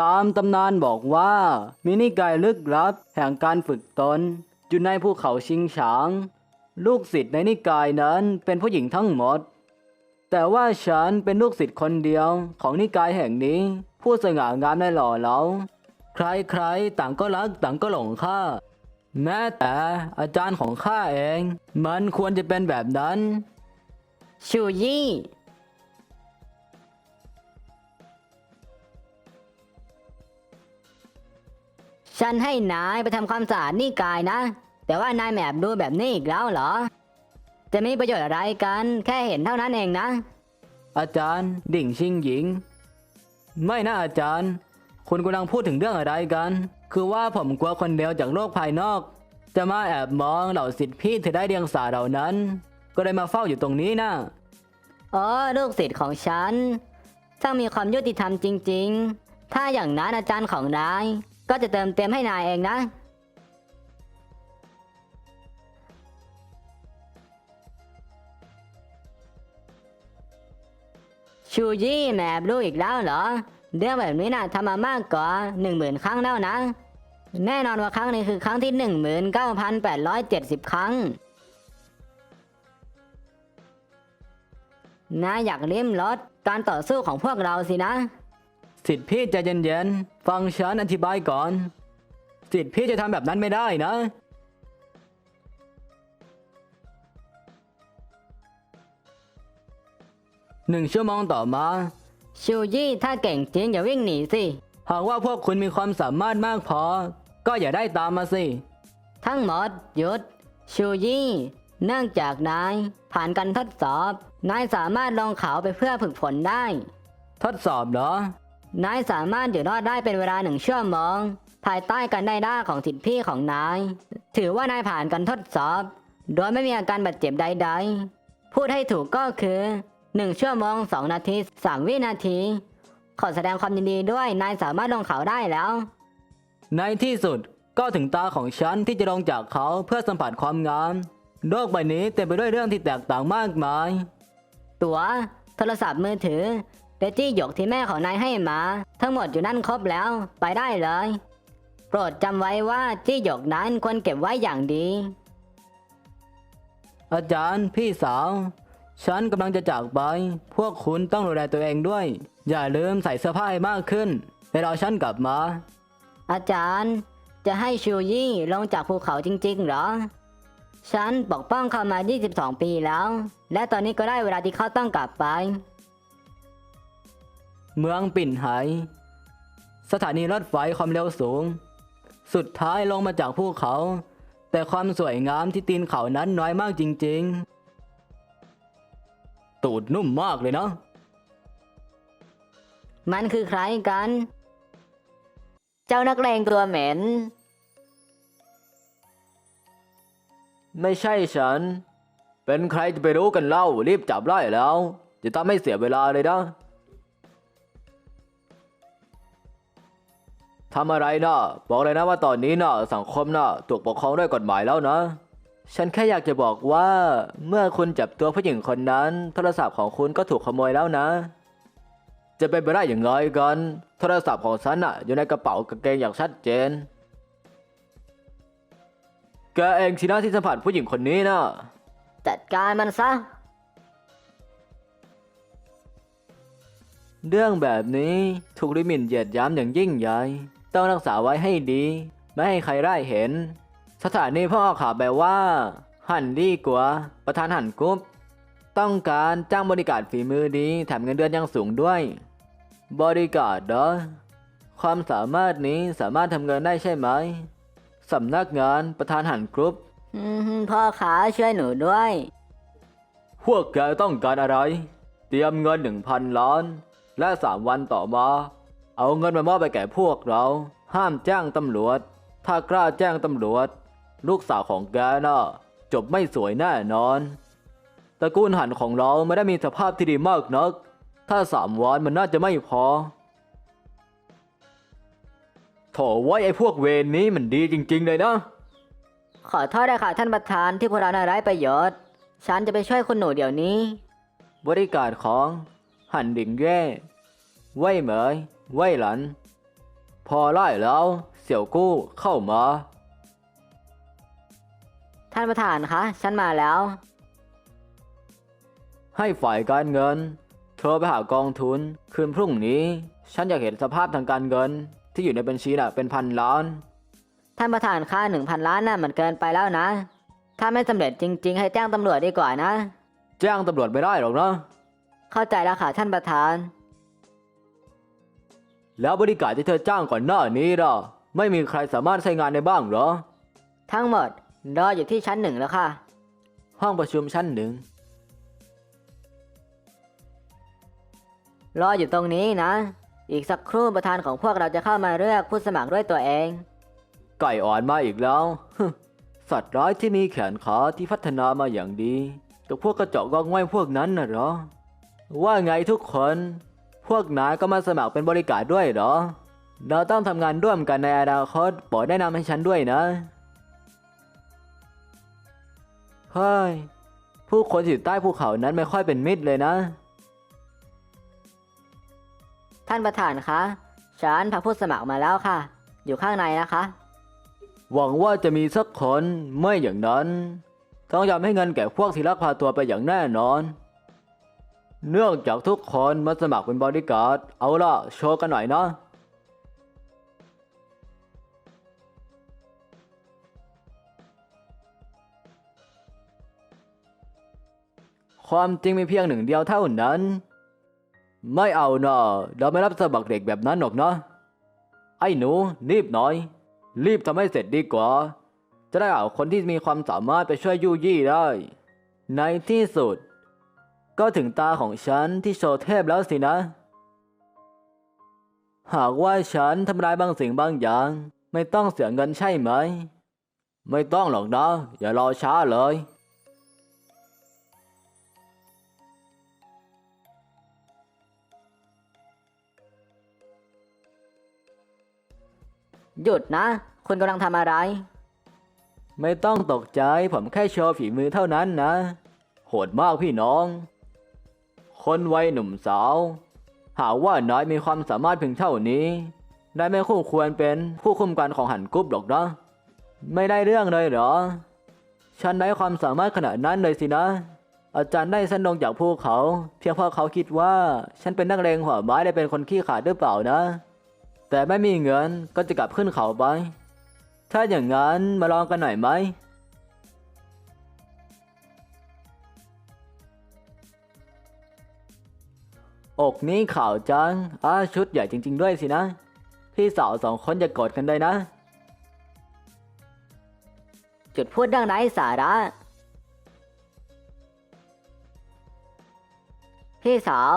ตามตำนานบอกว่ามีนิกายลึกลับแห่งการฝึกตนอยู่ในภูเขาชิงฉาง ลูกศิษย์ในนิกายนั้นเป็นผู้หญิงทั้งหมด แต่ว่าฉันเป็นลูกศิษย์คนเดียวของนิกายแห่งนี้ ผู้สง่างามและหล่อเหลาใครๆต่างก็รักต่างก็หลงข้าแม้แต่อาจารย์ของข้าเอง มันควรจะเป็นแบบนั้นชูยี่ ฉันให้นายไปทำความสะอาดนี่กายนะ แต่ว่านายแมบดูแบบนี้อีกแล้วเหรอ จะมีประโยชน์อะไรกัน แค่เห็นเท่านั้นเองนะ อาจารย์ ดิ่งชิงหญิง ไม่นะอาจารย์ คุณกำลังพูดถึงเรื่องอะไรกัน คือว่าผมกลัวคนเดียวจากโลกภายนอก จะมาแอบมองเหล่าสิทธิพี่ที่ได้เดียงสาเหล่านั้น ก็เลยมาเฝ้าอยู่ตรงนี้นะอ๋อลูกศิษย์ของฉันช่างมีความยุติธรรมจริง ๆ ถ้าอย่างนั้นอาจารย์ของนาย ก็จะเติมเต็มให้นายเองนะ ชูยี่แมบรู้อีกแล้วเหรอ เรื่องแบบนี้น่ะทำมามากกว่าหนึ่งหมื่นครั้งแล้วนะ แน่นอนว่าครั้งนี้คือครั้งที่หนึ่งหมื่นเก้าพันแปดร้อยเจ็ดสิบครั้งนายอยากลิ้มรสการต่อสู้ของพวกเราสินะ สิทธิพี่ใจเย็นๆ ฟังฉันอธิบายก่อน สิทธิพี่จะทำแบบนั้นไม่ได้นะ หนึ่งชั่วโมงต่อมา ชูยี่ถ้าเก่งจริงอย่าวิ่งหนีสิ หากว่าพวกคุณมีความสามารถมากพอ ก็อย่าได้ตามมาสิ ทั้งหมดหยุด ชูยี่ เนื่องจากนาย ผ่านการทดสอบ นายสามารถลงเขาไปเพื่อฝึกฝนได้ ทดสอบเหรอ นายสามารถอยู่รอดได้เป็นเวลาหนึ่งชั่วโมงภายใต้การได้ด้าของสิทธิพี่ของนาย ถือว่านายผ่านการทดสอบ โดยไม่มีอาการบาดเจ็บใดๆ พูดให้ถูกก็คือหนึ่งชั่วโมงสองนาทีสามวินาที ขอแสดงความยินดีด้วยนายสามารถลงเขาได้แล้ว ในที่สุดก็ถึงตาของฉันที่จะลงจากเขาเพื่อสัมผัสความงามโลกใบนี้เต็มไปด้วยเรื่องที่แตกต่างมากมาย ตั๋วโทรศัพท์มือถือ และจี้หยกที่แม่ของนายให้มา ทั้งหมดอยู่นั่นครบแล้ว ไปได้เลย โปรดจำไว้ว่าจี้หยกนั้นควรเก็บไว้อย่างดี อาจารย์พี่สาว ฉันกำลังจะจากไป พวกคุณต้องดูแลตัวเองด้วย อย่าลืมใส่เสื้อผ้าให้มากขึ้นและรอฉันกลับมา อาจารย์ จะให้ชูยี่ลงจากภูเขาจริง ๆ เหรอ ฉันปกป้องเขามา 22 ปีแล้ว และตอนนี้ก็ได้เวลาที่เขาต้องกลับไป เมืองปิ่นไหสถานีรถไฟความเร็วสูง สุดท้ายลงมาจากภูเขา แต่ความสวยงามที่ตีนเขานั้นน้อยมากจริงๆ ตูดนุ่มมากเลยเนาะมันคือใครกัน เจ้านักเลงตัวเหม็น ไม่ใช่ฉัน เป็นใครจะไปรู้กันเล่า รีบจับไล่แล้ว จะทำให้เสียเวลาเลยนะ ทำอะไรนะบอกเลยนะว่าตอนนี้นะสังคมนะถูกปกครองด้วยกฎหมายแล้วนะ ฉันแค่อยากจะบอกว่า เมื่อคุณจับตัวผู้หญิงคนนั้น โทรศัพท์ของคุณก็ถูกขโมยแล้วนะ จะเป็นไปได้อย่างไรกัน โทรศัพท์ของฉันน่ะ อยู่ในกระเป๋ากางเกงอย่างชัดเจน แกเองสินะที่สัมผัสผู้หญิงคนนี้นะจัดการมันซะ เรื่องแบบนี้ถูกลิหมินเหยียดหย้ำอย่างยิ่งใหญ่ ต้องรักษาไว้ให้ดี ไม่ให้ใครได้เห็น สถานีพ่อข่าวแปลว่า หันดีกว่าประธานหันกรุ๊ปต้องการจ้างบริการฝีมือดีแถมเงินเดือนยังสูงด้วย บริการเหรอความสามารถนี้สามารถทำเงินได้ใช่ไหมสำนักงานประธานหันกรุ๊ปอืมพ่อขาช่วยหนูด้วย พวกแกต้องการอะไร เตรียมเงินหนึ่งพันล้าน และสามวันต่อมา เอาเงินมามอบไปแก่พวกเรา ห้ามแจ้งตำรวจ ถ้ากล้าแจ้งตำรวจ ลูกสาวของแกน่ะจบไม่สวยแน่นอนตระกูลหันของเราไม่ได้มีสภาพที่ดีมากนัก ถ้าสามวันมันน่าจะไม่พอโถไว้ไอ้พวกเวรนี้มันดีจริง ๆ เลยนะ ขอโทษด้วยค่ะท่านประธานที่พวกเราน่าไร้ประโยชน์ ฉันจะไปช่วยคุณหนูเดี๋ยวนี้ บริการของ หันดิงแย่ไว่เหมยไว่หลัน พอไล่แล้วเสี่ยวกู้เข้ามา ท่านประธานคะ ฉันมาแล้ว ให้ฝ่ายการเงินโทรไปหากองทุน คืนพรุ่งนี้ ฉันอยากเห็นสภาพทางการเงิน ที่อยู่ในบัญชีน่ะเป็นพันล้าน ท่านประธานค่าหนึ่งพันล้านน่ะมันเกินไปแล้วนะ ถ้าไม่สำเร็จจริง ๆ ให้แจ้งตำรวจดีกว่านะ แจ้งตำรวจไม่ได้หรอกนะ เข้าใจแล้วค่ะท่านประธาน แล้วบริการที่เธอจ้างก่อนหน้านี้ล่ะ ไม่มีใครสามารถใช้งานได้บ้างเหรอ ทั้งหมดรออยู่ที่ชั้นหนึ่งแล้วค่ะ ห้องประชุมชั้นหนึ่งรออยู่ตรงนี้นะ อีกสักครู่ประธานของพวกเราจะเข้ามาเลือกผู้สมัครด้วยตัวเอง ไก่อ่อนมาอีกแล้วฮึสัตว์ร้ายที่มีแขนขาที่พัฒนามาอย่างดี กับพวกกระจอกงอกง่อยพวกนั้นน่ะเหรอ ว่าไงทุกคนพ วกนายก็มาสมัครเป็นบริการด้วยเหรอ เราต้องทำงานร่วมกันในอนาคตโปรดแนะนำให้ฉันด้วยนะเฮ้ยผู้คนที่อยู่ใต้ภูเขานั้นไม่ค่อยเป็นมิตรเลยนะ ท่านประธานคะ ฉันพาผู้สมัครมาแล้วค่ะ อยู่ข้างในนะคะ หวังว่าจะมีสักคนไม่อย่างนั้น ต้องยอมให้เงินแก่พวกที่ลักพาตัวไปอย่างแน่นอน เนื่องจากทุกคนมาสมัครเป็นบริการ์ด เอาล่ะ โชว์กันหน่อยนะความจริงมีเพียงหนึ่งเดียวเท่านั้น ไม่เอาเนะเราไม่รับสมัครเด็กแบบนั้นหรอกนะไอ้หนูรีบหน่อย รีบทำให้เสร็จดีกว่า จะได้เอาคนที่มีความสามารถไปช่วยยู่ยี่ได้ ในที่สุด ก็ถึงตาของฉันที่โชว์เทพแล้วสินะ หากว่าฉันทำลายบางสิ่งบางอย่าง ไม่ต้องเสียเงินใช่ไหม ไม่ต้องหรอกนะ อย่ารอช้าเลย หยุดนะ คุณกำลังทำอะไร ไม่ต้องตกใจผมแค่โชว์ฝีมือเท่านั้นนะ โหดมากพี่น้อง คนวัยหนุ่มสาว หาว่าน้อยมีความสามารถเพียงเท่านี้นายไม่คู่ควรเป็นผู้คุมการของหันกรุ๊ปหรอกนะไม่ได้เรื่องเลยเหรอ ฉันได้ความสามารถขนาดนั้นเลยสินะ อาจารย์ได้ฉันลงจากภูเขา เพียงเพราะเขาคิดว่า ฉันเป็นนักเลงหัวไม้ได้เป็นคนขี้ขลาดหรือเปล่านะ แต่ไม่มีเงินก็จะกลับขึ้นเขาไป ถ้าอย่างนั้นมาลองกันหน่อยไหม อกนี้ขาวจังอ้าชุดใหญ่จริง ๆ ด้วยสินะ พี่สาวสองคนอย่ากดกันเลยนะ จุดพูดเรื่องไร้สาระ พี่สาว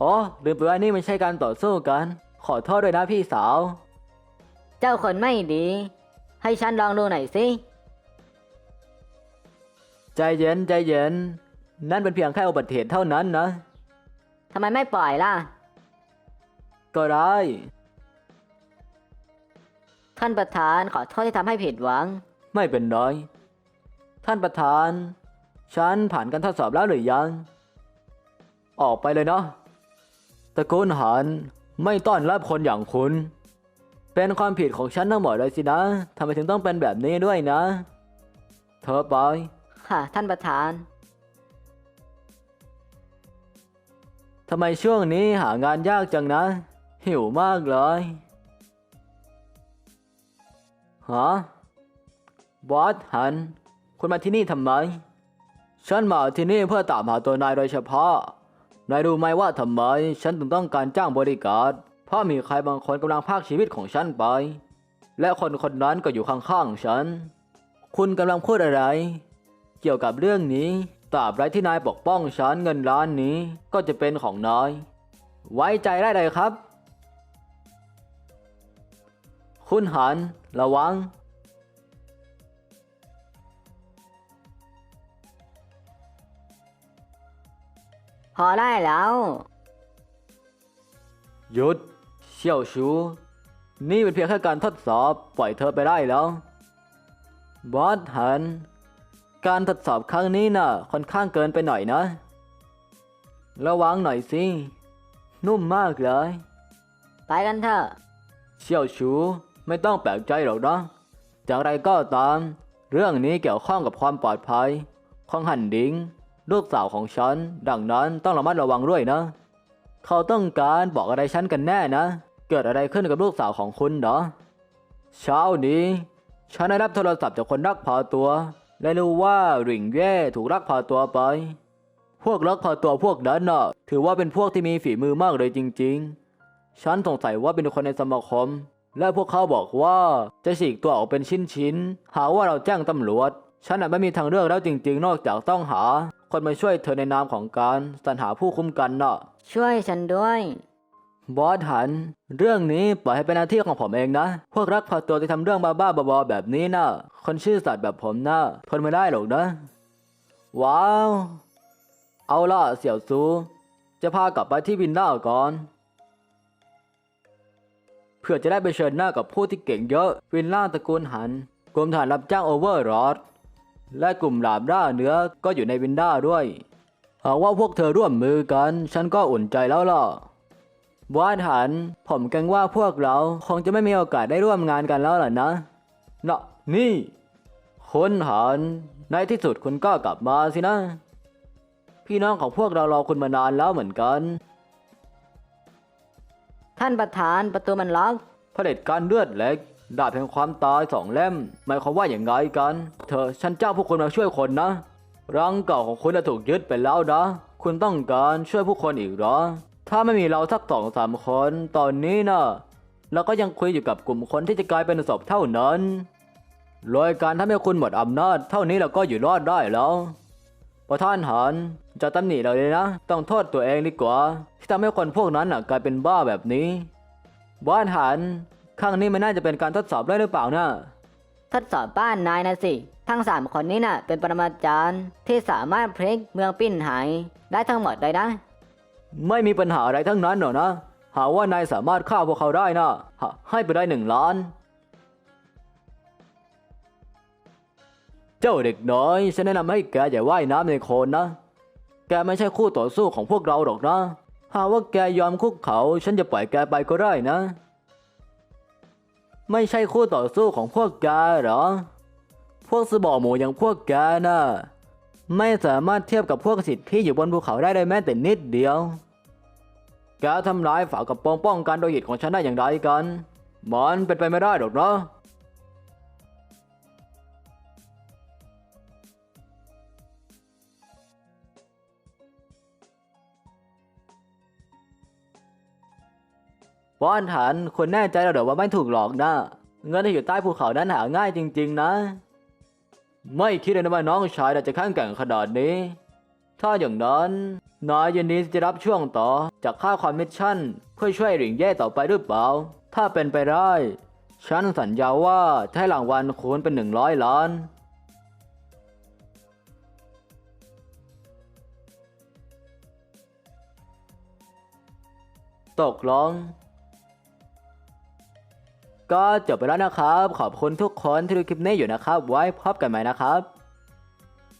อ๋อลืมไปว่านี่ไม่ใช่การต่อสู้กัน ขอโทษด้วยนะพี่สาว เจ้าคนไม่ดี ให้ฉันลองดูหน่อยสิ ใจเย็นใจเย็น นั่นเป็นเพียงแค่อุบัติเหตุเท่านั้นนะ ทำไมไม่ปล่อยล่ะ ก็ได้ ท่านประธานขอโทษที่ทำให้ผิดหวัง ไม่เป็นไร ท่านประธาน ฉันผ่านการทดสอบแล้วหรือยัง ออกไปเลยเนาะตระกูลหันไม่ต้อนรับคนอย่างคุณ เป็นความผิดของฉันทั้งหมดเลยสินะทำไมถึงต้องเป็นแบบนี้ด้วยนะ เธอไป ค่ะ ท่านประธาน ทำไมช่วงนี้หางานยากจังนะ หิวมากเลยฮะบอสหัน คุณมาที่นี่ทำไม ฉันมาที่นี่เพื่อตามหาตัวนายโดยเฉพาะ นายรู้ไหมว่าทำไม ฉันถึงต้องการจ้างบริการ เพราะมีใครบางคนกำลังพากชีวิตของฉันไป และคนคนนั้นก็อยู่ข้างๆฉัน คุณกำลังพูดอะไร กี่ยวกับเรื่องนี้ตราบใดที่นายปกป้องฉันเงินล้านนี้ก็จะเป็นของนาย ไว้ใจได้เลยครับ คุณหัน ระวัง พอได้แล้ว หยุด เชี่ยวชูนี่เป็นเพียงแค่การทดสอบ ปล่อยเธอไปได้แล้ว บอสหัน การทดสอบครั้งนี้น่ะค่อนข้างเกินไปหน่อยนะ ระวังหน่อยสิ นุ่มมากเลย ไปกันเถอะ เชี่ยวชูไม่ต้องแปลกใจหรอกนะจากไรก็ตาม เรื่องนี้เกี่ยวข้องกับความปลอดภัย ของหันดิงลูกสาวของฉัน ดังนั้นต้องระมัดระวังด้วยนะ เขาต้องการบอกอะไรฉันกันแน่นะ เกิดอะไรขึ้นกับลูกสาวของคุณเหรอเช้านี้ ฉันได้รับโทรศัพท์จากคนรักพาตัว และรู้ว่าหริงเย่ถูกลักพาตัวไป พวกลักพาตัวพวกนั้นน่ะ ถือว่าเป็นพวกที่มีฝีมือมากเลยจริง ๆ ฉันสงสัยว่าเป็นคนในสมาคม และพวกเขาบอกว่าจะฉีกตัวออกเป็นชิ้นๆ หาว่าเราแจ้งตำรวจ ฉันน่ะไม่มีทางเลือกแล้วจริง ๆ นอกจากต้องหา คนมาช่วยเธอในนามของการสรรหาผู้คุ้มกันน่ะ ช่วยฉันด้วย บอสหัน เรื่องนี้ปล่อยให้เป็นหน้าที่ของผมเองนะ พวกรักพาตัวที่ทำเรื่องบ้าๆบอๆแบบนี้นะ่ะคนชื่อสัตว์แบบผมนะ่ะทนไม่ได้หรอกนะ ว้าว เอาล่ะเสี่ยวซู จะพากลับไปที่วินด้าก่อน เพื่อจะได้ไปเชิญหน้ากับผู้ที่เก่งเยอะ วินล่าตระกูลหัน กลุ่มฐานรับจ้างโอเวอร์รอดและกลุ่มหลาบด้าเนื้อก็อยู่ในวินด้าด้วย หากว่าพวกเธอร่วมมือกัน ฉันก็อุ่นใจแล้วล่ะ บอสหัน ผมเกรงว่าพวกเราคงจะไม่มีโอกาสได้ร่วมงานกันแล้วล่ะนะเนะนี่คุณหัน ในที่สุดคุณก็กลับมาสินะ พี่น้องของพวกเรารอคุณมานานแล้วเหมือนกัน ท่านประธานประตูมันล็อกเผด็จการเลือดเล็ก ดาบแห่งความตายสองเล่ม หมายความว่าอย่างไรกัน เธอฉันจ้างพวกคุณมาช่วยคนนะรังเก่าของคุณน่ะถูกยึดไปแล้วนะ คุณต้องการช่วยผู้คนอีกเหรอ ถ้าไม่มีเราสักสองสามคน ตอนนี้นะเราก็ยังคุยอยู่กับกลุ่มคนที่จะกลายเป็นศพเท่านั้นโดยการทำให้คุณหมดอำนาจ เท่านี้เราก็อยู่รอดได้แล้วประธานหันจะตำหนิเราเลยนะ ต้องโทษตัวเองดีกว่า ที่ทำให้คนพวกนั้นนะกลายเป็นบ้าแบบนี้ บ้านหันครั้งนี้มันน่าจะเป็นการทดสอบได้หรือเปล่านะทดสอบบ้านนายนะสิ ทั้งสามคนนี้น่ะเป็นปรมาจารย์ที่สามารถพลิกเมืองปิ้นหายได้ทั้งหมดเลยนะ ไม่มีปัญหาอะไรทั้งนั้นหรอกนะ หาว่านายสามารถฆ่าพวกเขาได้นะให้ไปได้หนึ่งล้าน เจ้าเด็กน้อย ฉันแนะนำให้แกอย่าว่ายน้ำในโคลนนะ แกไม่ใช่คู่ต่อสู้ของพวกเราหรอกนะ หากว่าแกยอมคุกเขา ฉันจะปล่อยแกไปก็ได้นะ ไม่ใช่คู่ต่อสู้ของพวกแกหรอ พวกสบอหมูอย่างพวกแกน่ะไม่สามารถเทียบกับพวกสิทธิ์ที่อยู่บนภูเขาได้เลยแม้แต่นิดเดียว แกทำร้ายฝากระโปรงป้องกันโดยหิตของฉันได้อย่างไรกัน มันเป็นไปไม่ได้หรอกนะป้อนหันคุณแน่ใจแล้วเหรอว่าไม่ถูกหลอกนะ เงินที่อยู่ใต้ภูเขานั้นหาง่ายจริง ๆ นะ ไม่คิดเลยนะว่าน้องชายจะแข็งแกร่งขนาดนี้ ถ้าอย่างนั้น นายยินดีจะรับช่วงต่อจากค่าคอมมิชชั่น เพื่อช่วยหลิงเย่ต่อไปหรือเปล่า ถ้าเป็นไปได้ ฉันสัญญาว่าจะให้รางวัลคุณเป็นหนึ่งร้อยล้าน ตกลงก็จบไปแล้วนะครับ ขอบคุณทุกคนที่ดูคลิปนี้อยู่นะครับ ไว้พบกันใหม่นะครับ